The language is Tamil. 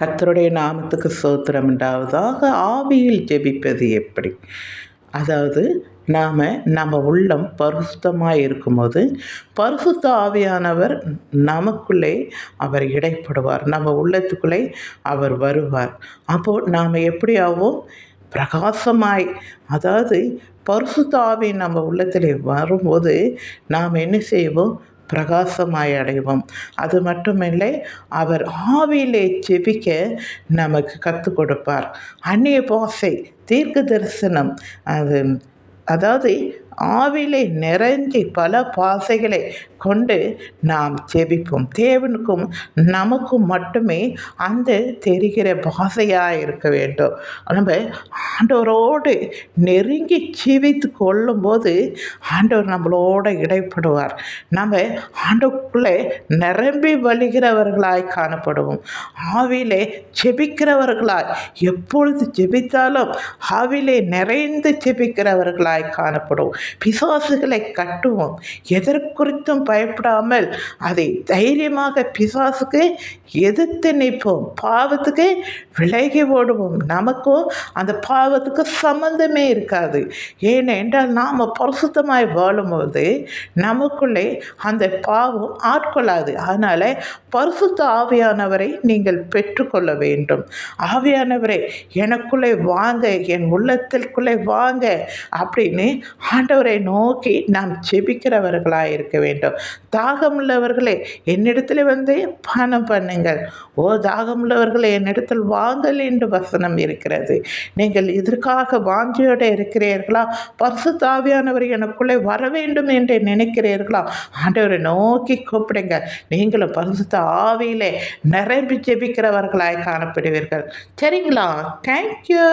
கத்தருடைய நாமத்துக்கு சோத்திரம் உண்டாவதாக ஆவியில் ஜெபிப்பது எப்படி? அதாவது நாம் நம்ம உள்ளம் பரிசுத்தமாக இருக்கும்போது பரிசுத்த ஆவியானவர் நமக்குள்ளே அவர் இடைப்படுவார். நம்ம உள்ளத்துக்குள்ளே அவர் வருவார். அப்போது நாம் எப்படியாவும் பிரகாசமாய். அதாவது பரிசுத்த ஆவி நம்ம உள்ளத்தில் வரும்போது நாம் என்ன செய்வோம்? பிரகாசமாய் அடைவோம். அது மட்டுமில்லை அவர் ஆவியிலே ஜெபிக்க நமக்கு கற்றுக் கொடுப்பார். அந்நிய பாசை தீர்க்க தரிசனம் அது அதாவது ஆவிலே நிறைஞ்சி பல பாசைகளை கொண்டு நாம் ஜெபிப்போம். தேவனுக்கும் நமக்கும் மட்டுமே அந்த தெரிகிற பாசையாக இருக்க வேண்டும். நம்ம ஆண்டவரோடு நெருங்கி ஜீவித்து கொள்ளும்போது ஆண்டவர் நம்மளோட இடைப்படுவார். நம்ம ஆண்டவுக்குள்ளே நிரம்பி வழிகிறவர்களாய் காணப்படுவோம். ஆவிலே ஜெபிக்கிறவர்களாய் எப்பொழுது ஜெபித்தாலும் ஆவிலே நிறைந்து ஜெபிக்கிறவர்களாய் காணப்படும் பிசாசுகளை கட்டுவோம். எதற்குறித்தும் பயப்படாமல் அதை தைரியமாக பிசாசுக்கு எதிர்த்து நிற்போம். பாவத்துக்கு விலகி ஓடுவோம். நமக்கும் அந்த பாவத்துக்கு சம்மந்தமே இருக்காது. ஏனென்றால் நாம் பரிசுத்தமாய் வாழும்போது நமக்குள்ளே அந்த பாவம் ஆட்கொள்ளாது. அதனால் பரிசுத்த ஆவியானவரை நீங்கள் பெற்றுக்கொள்ள வேண்டும். ஆவியானவரை எனக்குள்ளே வாங்க என் உள்ளத்திற்குள்ளே வாங்க அப்படின்னு ஆண்டவரை நோக்கி நாம் ஜெபிக்கிறவர்களாக இருக்க வேண்டும். தாகம் உள்ளவர்களே என்னிடத்தில் வந்து பானம் பண்ணுங்கள். ஓ தாகம் உள்ளவர்களே என்னிடத்தில் வாங்கல் என்று வசனம் இருக்கிறது. நீங்கள் இதற்காக வாஞ்சியோடு இருக்கிறீர்களா? பரிசு தாவியானவர் எனக்குள்ளே வர வேண்டும் என்று நினைக்கிறீர்களா? ஆண்டவரை நோக்கி கூப்பிடுங்க நீங்களும் பரிசுத்த ஆவியிலே நிரம்பி ஜெபிக்கிறவர்களாய் காணப்படுவீர்கள். சரிங்களா? தேங்க்யூ